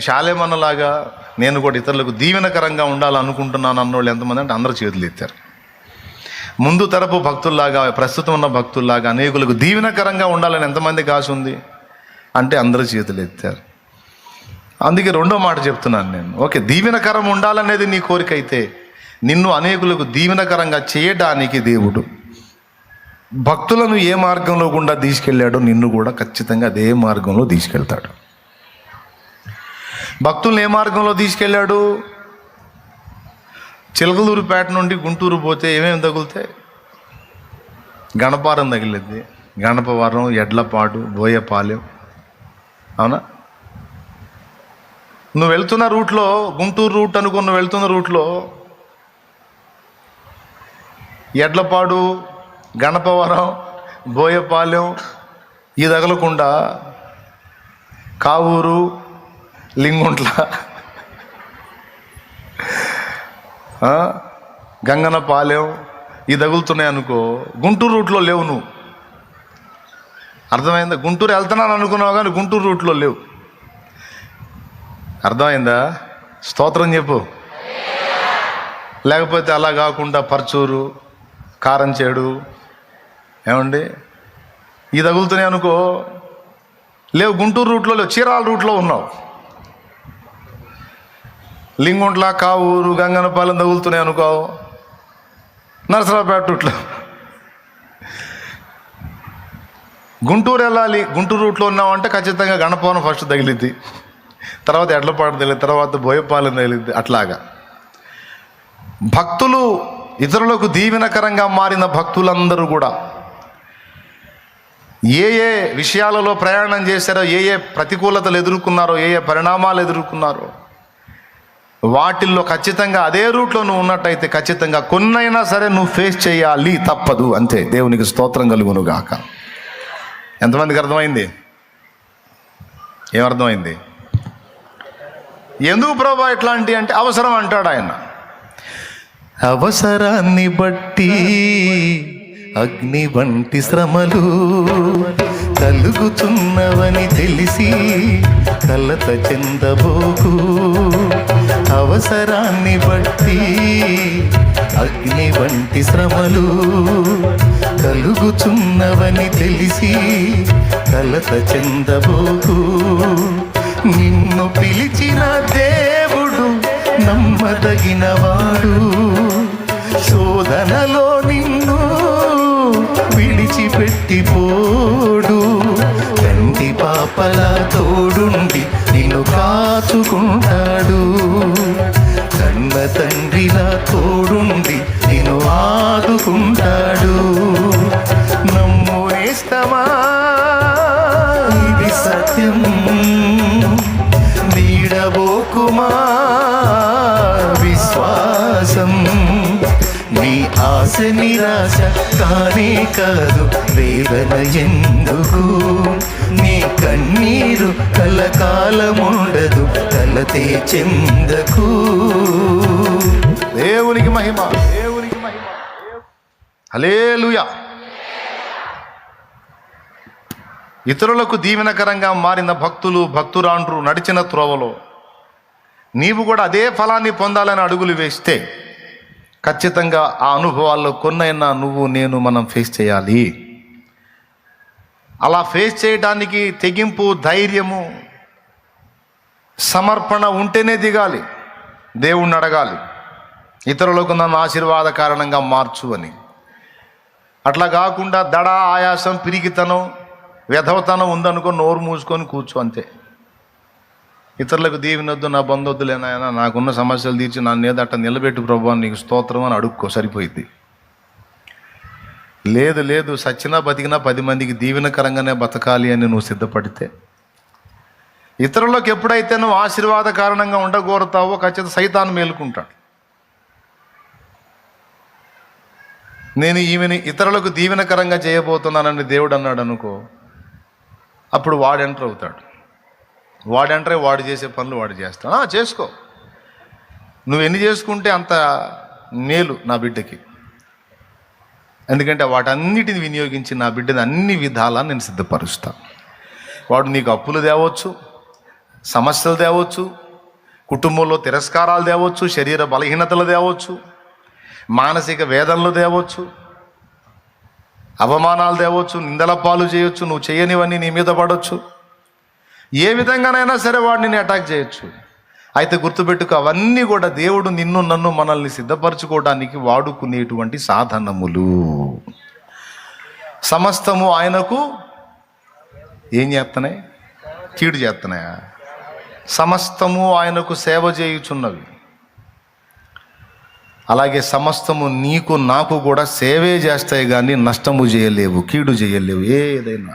శాలేమన్నలాగా నేను కూడా ఇతరులకు దీవెనకరంగా ఉండాలనుకుంటున్నాను అన్నోళ్ళు ఎంతమంది అంటే అందరూ చేతులు ఎత్తారు. ముందు తరపు భక్తుల్లాగా ప్రస్తుతం ఉన్న భక్తుల్లాగా అనేకులకు దీవెనకరంగా ఉండాలని ఎంతమందికి కాసు ఉంది? అంటే అందరూ చేతులు ఎత్తారు. అందుకే రెండో మాట చెప్తున్నాను నేను. ఓకే దీవెనకరం ఉండాలనేది నీ కోరిక అయితే నిన్ను అనేకులకు దీవెనకరంగా చేయడానికి దేవుడు భక్తులను ఏ మార్గంలో గుండా తీసుకెళ్ళాడో నిన్ను కూడా ఖచ్చితంగా అదే మార్గంలో తీసుకెళ్తాడు. భక్తులను ఏ మార్గంలో తీసుకెళ్ళాడు? చిలకలూరుపేట నుండి గుంటూరు పోతే ఏమేమి తగులుతాయి? గణపారం తగిలింది. గణపవరం ఎడ్లపాడు బోయపాలెం. అవునా? నువ్వు వెళ్తున్న రూట్లో గుంటూరు రూట్ అనుకుని నువ్వు వెళ్తున్న రూట్లో ఎడ్లపాడు గణపవరం బోయపాలెం ఈ తగలకుండా కావూరు లింగుంట్ల. గంగన పాలేం ఈ తగులుతున్నాయి అనుకో. గుంటూరు రూట్లో లేవు నువ్వు. అర్థమైందా? గుంటూరు వెళ్తున్నాను అనుకున్నావు కానీ గుంటూరు రూట్లో లేవు. అర్థమైందా? స్తోత్రం చెప్పు. లేకపోతే అలా కాకుండా పర్చూరు కారంచేడు ఏమండి? ఈ తగులుతున్నాయి అనుకో. లేవు గుంటూరు రూట్లో లేవు చీరాల రూట్లో ఉన్నావు. లింగుంట్ల కావూరు గంగనపాలెం తగులుతున్నాయి అనుకో నరసరావుపేట రూట్లో. గుంటూరు వెళ్ళాలి గుంటూరు రూట్లో ఉన్నామంటే ఖచ్చితంగా గణపవనం ఫస్ట్ తగిలిద్ది. తర్వాత ఎడ్లపాడు తగిలింది తర్వాత బోయపాలెం తగిలిద్ది అట్లాగా. భక్తులు ఇతరులకు దీవెనకరంగా మారిన భక్తులందరూ కూడా ఏ ఏ విషయాలలో ప్రయాణం చేశారో ఏ ఏ ప్రతికూలతలు ఎదుర్కొన్నారో ఏ ఏ పరిణామాలు ఎదుర్కొన్నారో వాటిల్లో ఖచ్చితంగా అదే రూట్లో నువ్వు ఉన్నట్టయితే ఖచ్చితంగా కొన్నైనా సరే నువ్వు ఫేస్ చేయాలి తప్పదు అంతే. దేవునికి స్తోత్రం కలుగును గాక ఎంతమందికి అర్థమైంది? ఏమర్థమైంది? ఎందుకు ప్రభా ఇట్లాంటి అంటే అవసరం అంటాడు ఆయన. అవసరాన్ని బట్టి అగ్ని వంటి శ్రమలు కలుగుతున్నవని తెలిసి కలత చెందబోకు అవసరాన్ని బట్టి అగ్ని వంటి శ్రమలు కలుగుచున్నవని తెలిసి కలత చెందబోకు. నిన్ను పిలిచిన దేవుడు నమ్మదగినవాడు. శోధనలో నిన్ను విడిచిపెట్టిపోడు. కంటి పాపల తోడుండి నిన్ను కాచుకుంటాడు. తండ్రిలా తోడుండి నేను ఆదుకుంటాడు. నమ్ము ఇది సత్యం. నీడబోకుమా? విశ్వాసం. నీ ఆశ నిరాశ కానే కాదు వేదన ఎందుకు? నీ కన్నీరు కలకాలముండదు కలతే చెందకు. దేవునికి మహిమ. దేవునికి మహిమ. హలేలుయా ఇతరులకు దీవెనకరంగా మారిన భక్తులు భక్తురాండ్రు నడిచిన త్రోవలో నీవు కూడా అదే ఫలాన్ని పొందాలని అడుగులు వేస్తే ఖచ్చితంగా ఆ అనుభవాల్లో కొన్నైనా నువ్వు నేను మనం ఫేస్ చేయాలి. అలా ఫేస్ చేయడానికి తెగింపు ధైర్యము సమర్పణ ఉంటేనే దిగాలి. దేవుణ్ణి అడగాలి. ఇతరులకు నన్ను ఆశీర్వాద కారణంగా మార్చు అని అట్లా కాకుండా దడ ఆయాసం పిరికితనం వ్యధవతనం ఉందనుకో నోరు మూసుకొని కూర్చో అంతే. ఇతరులకు దీవినొద్దు నా బంధొద్దులేనాయన నాకున్న సమస్యలు తీర్చి నన్ను ఏదో అట్ట నిలబెట్టు ప్రభు నీకు స్తోత్రం అని అడుక్కో సరిపోయింది లేదు లేదు సచ్చినా బతికినా పది మందికి దీవెనకరంగానే బతకాలి అని నువ్వు సిద్ధపడితే. ఇతరులకు ఎప్పుడైతే నువ్వు ఆశీర్వాద కారణంగా ఉండగోరుతావో ఖచ్చితంగా సైతాన్ని మేలుకుంటాడు. నేను ఈమెని ఇతరులకు దీవెనకరంగా చేయబోతున్నానని దేవుడు అన్నాడు అనుకో అప్పుడు వాడు ఎంటర్ అవుతాడు. వాడు ఎంటర్ వాడు చేసే పనులు వాడు చేస్తాడు. చేసుకో. నువ్వు ఎన్ని చేసుకుంటే అంత మేలు నా బిడ్డకి. ఎందుకంటే వాటన్నిటిని వినియోగించి నా బిడ్డని అన్ని విధాలా నేను సిద్ధపరుస్తాను వాడు నీకు అప్పులు తేవచ్చు సమస్యలు తేవచ్చు కుటుంబంలో తిరస్కారాలు తేవచ్చు శరీర బలహీనతలు తేవచ్చు మానసిక వేదనలు తేవచ్చు అవమానాలు తేవచ్చు నిందల పాలు చేయొచ్చు నువ్వు చేయనివన్నీ నీ మీద పడవచ్చు ఏ విధంగానైనా సరే వాడిని అటాక్ చేయొచ్చు. అయితే గుర్తుపెట్టుకో అవన్నీ కూడా దేవుడు నిన్ను నన్ను మనల్ని సిద్ధపరచుకోవడానికి వాడుకునేటువంటి సాధనములు. సమస్తము ఆయనకు ఏం చేస్తున్నాయి కీడు చేస్తున్నాయా సమస్తము ఆయనకు సేవ చేయుచున్నవి. అలాగే సమస్తము నీకు నాకు కూడా సేవే చేస్తాయి కానీ నష్టము చేయలేవు కీడు చేయలేవు ఏదైనా.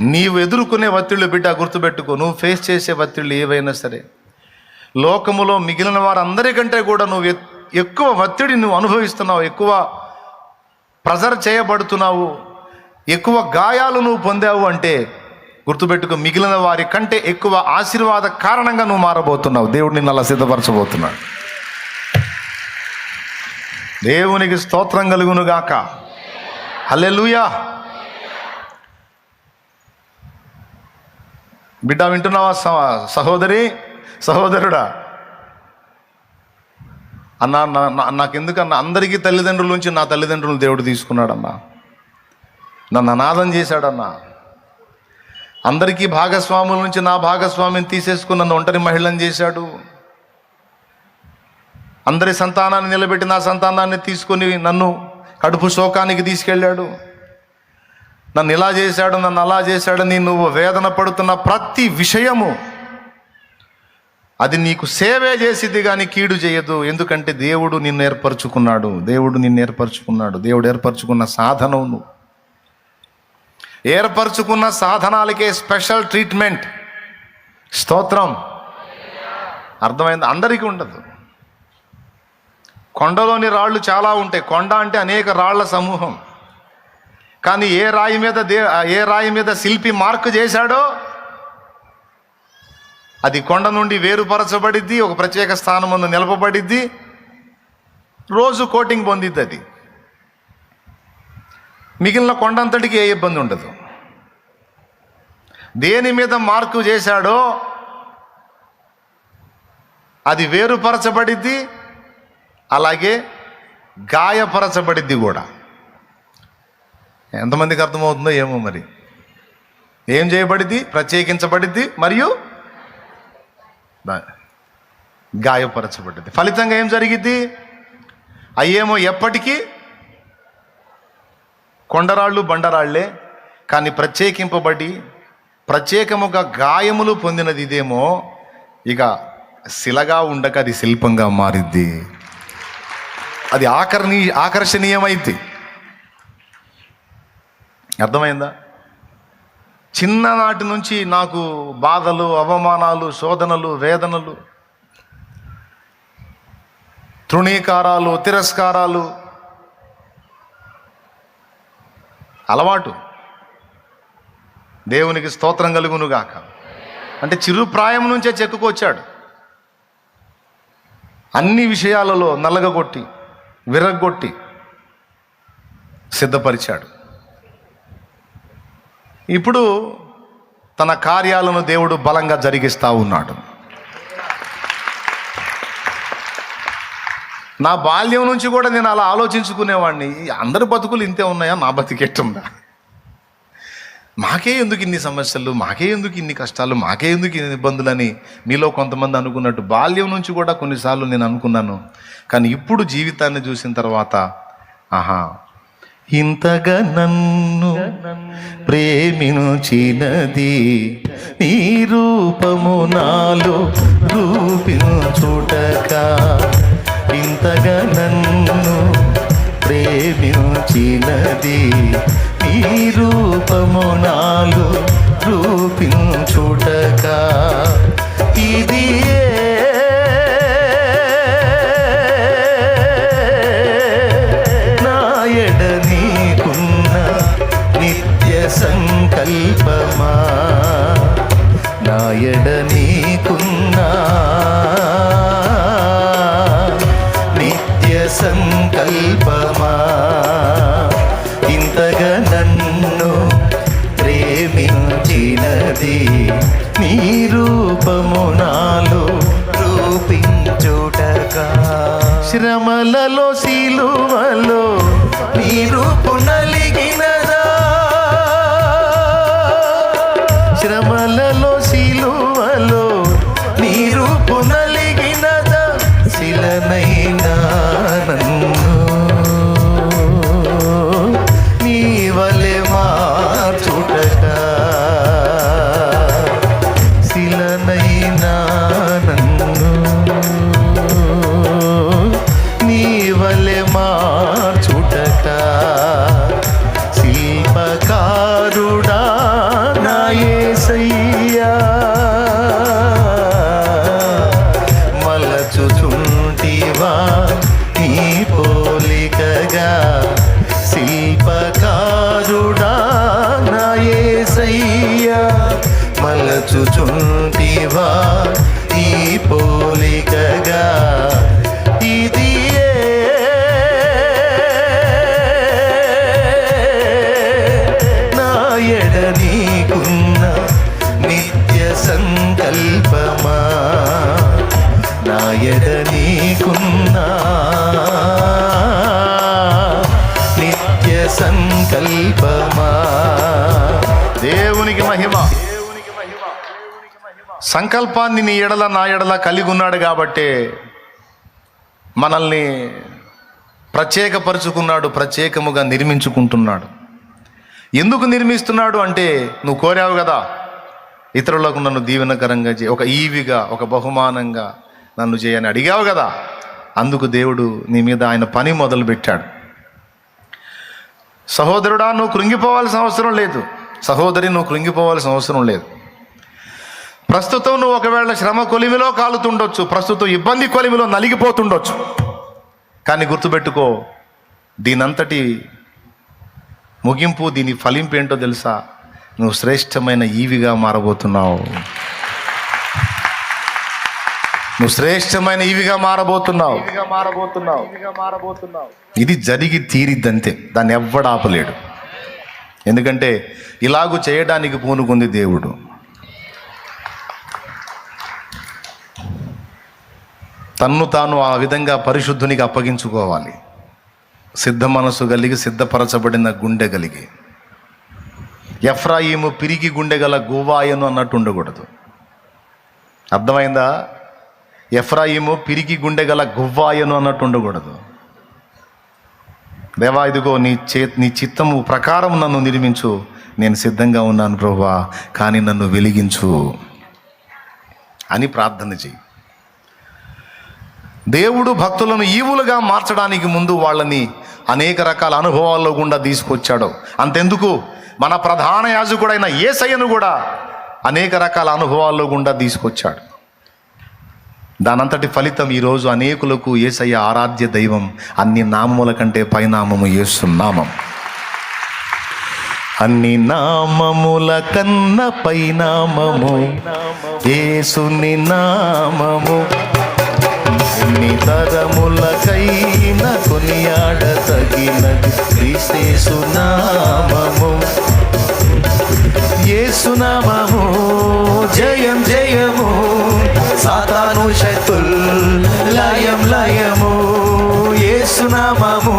నీవు ఎదుర్కొనే ఒత్తిళ్ళు బిడ్డ గుర్తుపెట్టుకో నువ్వు ఫేస్ చేసే ఒత్తిళ్ళు ఏవైనా సరే. లోకములో మిగిలిన వారందరికంటే కూడా నువ్వు ఎక్కువ ఒత్తిడి నువ్వు అనుభవిస్తున్నావు ఎక్కువ ప్రెజర్ చేయబడుతున్నావు ఎక్కువ గాయాలు నువ్వు పొందావు అంటే గుర్తుపెట్టుకో మిగిలిన వారి కంటే ఎక్కువ ఆశీర్వాద కారణంగా నువ్వు మారబోతున్నావు. దేవుడు నిన్ను అలా సిద్ధపరచబోతున్నాడు. దేవునికి స్తోత్రం కలుగును గాక హల్లెలూయా. బిడ్డ వింటున్నావా స- సహోదరి? సహోదరుడా. అన్న నా- నా- నాకెందుకన్నా అందరికీ తల్లిదండ్రుల నుంచి నా తల్లిదండ్రులు దేవుడు తీసుకున్నాడన్నా. నన్ను అనాథం చేశాడన్నా. అందరికీ భాగస్వాముల నుంచి నా భాగస్వామిని తీసేసుకుని నన్ను ఒంటరి మహిళను చేశాడు. అందరి సంతానాన్ని నిలబెట్టి నా సంతానాన్ని తీసుకొని నన్ను కడుపు శోకానికి తీసుకెళ్ళాడు. నన్ను ఇలా చేశాడు నన్ను అలా చేశాడని నువ్వు వేదన పడుతున్న ప్రతి విషయము అది నీకు సేవే చేసిద్ది కానీ కీడు చేయదు. ఎందుకంటే దేవుడు నిన్ను ఏర్పరచుకున్నాడు. దేవుడు నిన్ను ఏర్పరచుకున్నాడు. దేవుడు ఏర్పరచుకున్న సాధనం నువ్వు ఏర్పరచుకున్న సాధనాలకే స్పెషల్ ట్రీట్మెంట్. స్తోత్రం. అర్థమైంది? అందరికీ ఉండదు. కొండలోని రాళ్ళు చాలా ఉంటాయి. కొండ అంటే అనేక రాళ్ళ సమూహం. కానీ ఏ రాయి మీద దే ఏ రాయి మీద శిల్పి మార్క్ చేశాడో అది కొండ నుండి వేరుపరచబడిద్ది ఒక ప్రత్యేక స్థానం ముందు నిలపబడిద్ది రోజు కోటింగ్ పొందిద్ది అది. మిగిలిన కొండంతటికి ఏ ఇబ్బంది ఉండదు. దేని మీద మార్కు చేశాడో అది వేరుపరచబడిద్ది అలాగే గాయపరచబడిద్ది కూడా. ఎంతమందికి అర్థమవుతుందో ఏమో మరి. ఏం చేయబడిద్ది? ప్రత్యేకించబడిద్ది మరియు గాయపరచబడ్డది ఫలితంగా ఏం జరిగిద్ది? అయ్యేమో ఎప్పటికీ కొండరాళ్ళు బండరాళ్ళే కానీ ప్రత్యేకింపబడి ప్రత్యేకముగా గాయములు పొందినది ఇదేమో ఇక శిలగా ఉండక అది శిల్పంగా మారిద్ది. అది ఆకర్ణీ ఆకర్షణీయమైంది. అర్థమైందా? చిన్ననాటి నుంచి నాకు బాధలు అవమానాలు శోధనలు వేదనలు తృణీకారాలు తిరస్కారాలు అలవాటు. దేవునికి స్తోత్రం కలుగునుగాక. అంటే చిరు ప్రాయం నుంచే చెక్కుకొచ్చాడు. అన్ని విషయాలలో నలగగొట్టి విరగొట్టి సిద్ధపరిచాడు. ఇప్పుడు తన కార్యాలను దేవుడు బలంగా జరిగిస్తూ ఉన్నాడు. నా బాల్యం నుంచి కూడా నేను అలా ఆలోచించుకునేవాడిని. ఈ అందరి బతుకులు ఇంతే ఉన్నాయా? నా బతికెట్టుందా? మాకే ఎందుకు ఇన్ని సమస్యలు మాకే ఎందుకు ఇన్ని కష్టాలు మాకే ఎందుకు ఇన్ని ఇబ్బందులని మీలో కొంతమంది అనుకున్నట్టు బాల్యం నుంచి కూడా కొన్నిసార్లు నేను అనుకున్నాను. కానీ ఇప్పుడు జీవితాన్ని చూసిన తర్వాత ఆహా ఇంతగా నన్ను ప్రేమించినది నీ రూపము నాలో రూపించుటక. ఇంతగా నన్ను ప్రేమించినది నీ రూపము నాలు రూపించుటక. ఇది శ్రమలలో శిలువలో నీరు పునలి మలచుచుంటివా? ఈ పోలికగా ఇది నా ఎడ నీకున్న నిత్య సంకల్పమా? నా ఎడ నీకున్న నిత్య సంకల్పమా? దేవునికి మహిమ. సంకల్పాన్ని నీ ఎడల నా ఎడల కలిగి ఉన్నాడు కాబట్టే మనల్ని ప్రత్యేకపరుచుకున్నాడు ప్రత్యేకముగా నిర్మించుకుంటున్నాడు. ఎందుకు నిర్మిస్తున్నాడు అంటే నువ్వు కోరావు కదా ఇతరులకు నన్ను దీవెనకరంగా చే ఒక ఈవిగా ఒక బహుమానంగా నన్ను చేయని అడిగావు కదా అందుకు దేవుడు నీ మీద ఆయన పని మొదలు పెట్టాడు సహోదరుడా నువ్వు కృంగిపోవాల్సిన అవసరం లేదు. సహోదరి నువ్వు కృంగిపోవాల్సిన అవసరం లేదు. ప్రస్తుతం నువ్వు ఒకవేళ శ్రమ కొలిమిలో కాలుతుండొచ్చు ప్రస్తుతం ఇబ్బంది కొలిమిలో నలిగిపోతుండొచ్చు. కానీ గుర్తుపెట్టుకో దీనంతటి ముగింపు దీని ఫలింపు ఏంటో తెలుసా? నువ్వు శ్రేష్టమైన ఈవిగా మారబోతున్నావు. నువ్వు శ్రేష్టమైన ఈవిగా మారబోతున్నావు. మారబోతున్నావు. ఇది జరిగి తీరిద్దంతే దాన్ని ఎవ్వడు ఆపలేడు. ఎందుకంటే ఇలాగూ చేయడానికి పూనుకుంది దేవుడు. తన్ను తాను ఆ విధంగా పరిశుద్ధునికి అప్పగించుకోవాలి. సిద్ధ మనసు కలిగి సిద్ధపరచబడిన గుండె కలిగి. ఎఫ్రాయిము పిరిగి గుండె గల గువాయను అన్నట్టు ఉండకూడదు. అర్థమైందా? ఎఫ్రాయిము పిరిగి గుండె గల గువ్వాయను అన్నట్టు ఉండకూడదు. దేవా ఇదిగో నీ చే నీ చిత్తము ప్రకారం నన్ను నిర్మించు. నేను సిద్ధంగా ఉన్నాను ప్రభువా కానీ నన్ను వెలిగించు. అని ప్రార్థన చెయ్యి. దేవుడు భక్తులను ఈవులుగా మార్చడానికి ముందు వాళ్ళని అనేక రకాల అనుభవాల్లో గుండా తీసుకొచ్చాడు. అంతెందుకు? మన ప్రధాన యాజకుడైన ఏసయ్యను కూడా అనేక రకాల అనుభవాల్లో గుండా తీసుకొచ్చాడు. దానంతటి ఫలితం ఈరోజు అనేకులకు ఏసయ్య ఆరాధ్య దైవం అన్ని నామముల కంటే పైనామము ఏసునామం అన్ని నామముల కన్న పైనామము ఏసుని నామము ఎన్ని తరములకైన కొనియాడ తగినది క్రీస్తేసు ఏసునామము జయం జయము సాతాను శతుల్ లయం లయము. ఏసునామము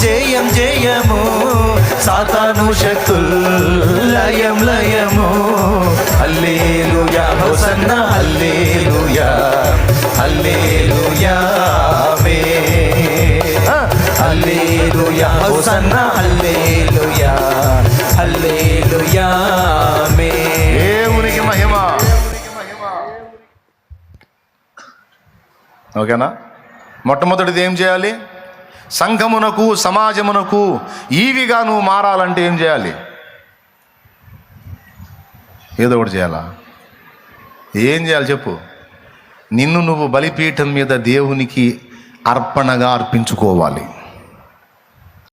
జయం జయము సాతాను శతుల్ లయం లయము. హల్లేలుయా హోసన్న హల్లేలుయా హల్లేలుయా మే హల్లేలుయా హోసన్న హల్లేలుయా హల్లేలుయా మే దేవునికి మహిమ. ఓకేనా? మొట్టమొదటిది ఏం చేయాలి? సంఘమునకు సమాజమునకు ఈవిగా నువ్వు మారాలంటే ఏం చేయాలి? ఏదో ఒకటి చేయాలా? ఏం చేయాలి చెప్పు? నిన్ను నువ్వు బలిపీఠం మీద దేవునికి అర్పణగా అర్పించుకోవాలి.